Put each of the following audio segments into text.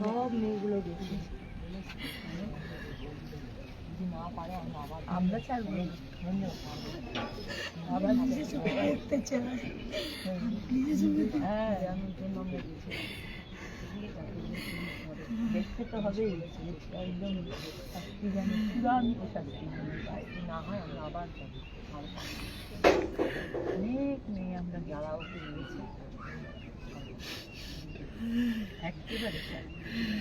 সব মেয়েগুলো গেছে আমরা ছাড়বো আবার নিজের চোখে দেখতে চাই। নিজের চোখে হ্যাঁ। গেছি দেখতে তো হবেই। একদম শাস্তি জানি চূড়ান্ত শাস্তি জানি। বাইরে না হয় আমরা আবার যাব। অনেক মেয়ে আমরা গিয়েছি। একেবারে চাই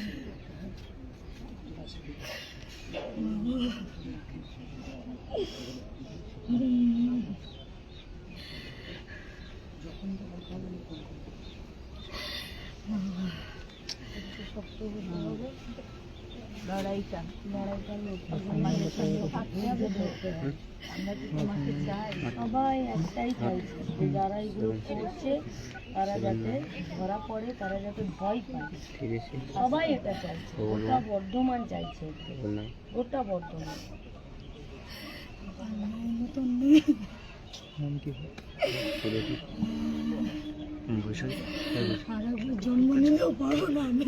লড়াইটা লড়াইটা লোকের সঙ্গে থাকতে হবে তো। আমরা কি তোমাকে চাই? সবাই একটাই চাইছে যে যারা এগুলো করছে তারা যাতে ধরা পড়ে তারা যাতে ভয় পায়। সবাই এটা চাইছে। গোটা বর্ধমান চাইছে। গোটা বর্ধমান। সারা জন্ম নিলেও পারব না আমি।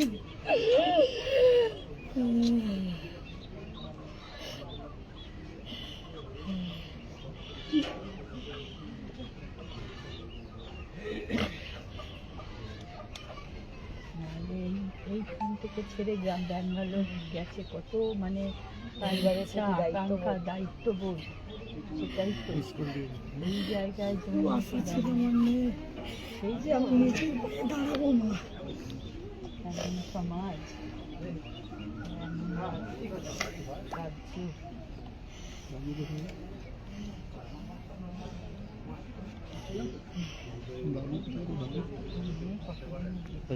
এইখান থেকে ছেড়ে গ্রাম ব্যাঙ্গালোর গেছে কত মানে পরিবারের সাথে আকাঙ্ক্ষা দায়িত্ববোধ সেটাই তো। এই জায়গায় সেই যে সমাজ।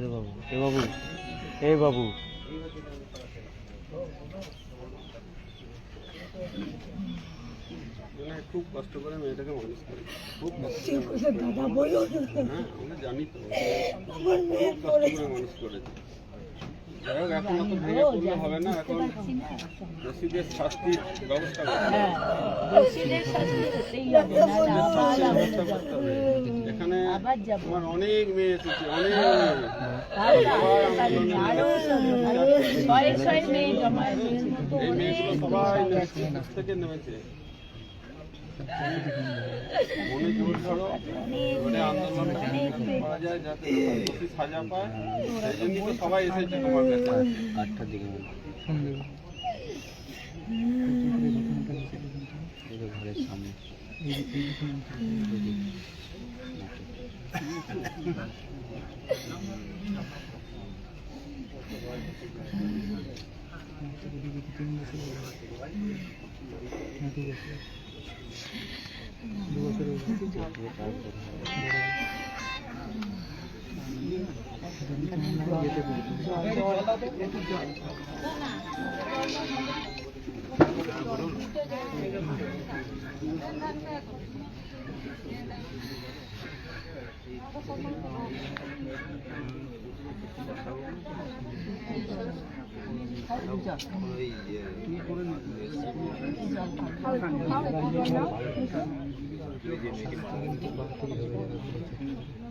বাবু এ বাবু এ বাবু। মানে খুব কষ্ট করে মেয়েটাকে মানুষ করে। খুব কষ্ট ঠিক দাদা বলো হ্যাঁ আমরা জানি তো। খুব কষ্ট করে মানুষ করেছে। এখন অত ভেঙে পড়লে হবে না এখন দোষীদের শাস্তির ব্যবস্থা করতে হবে। হ্যাঁ আমরা এখানে আবার তোমার অনেক মেয়ে এসেছে অনেক এই মেয়েগুলো সবাই থেকে নেমেছে। সবাই এসেছে তোমার কাছে আটটার দিকে ঘরের সামনে। ちょっ。Thank you.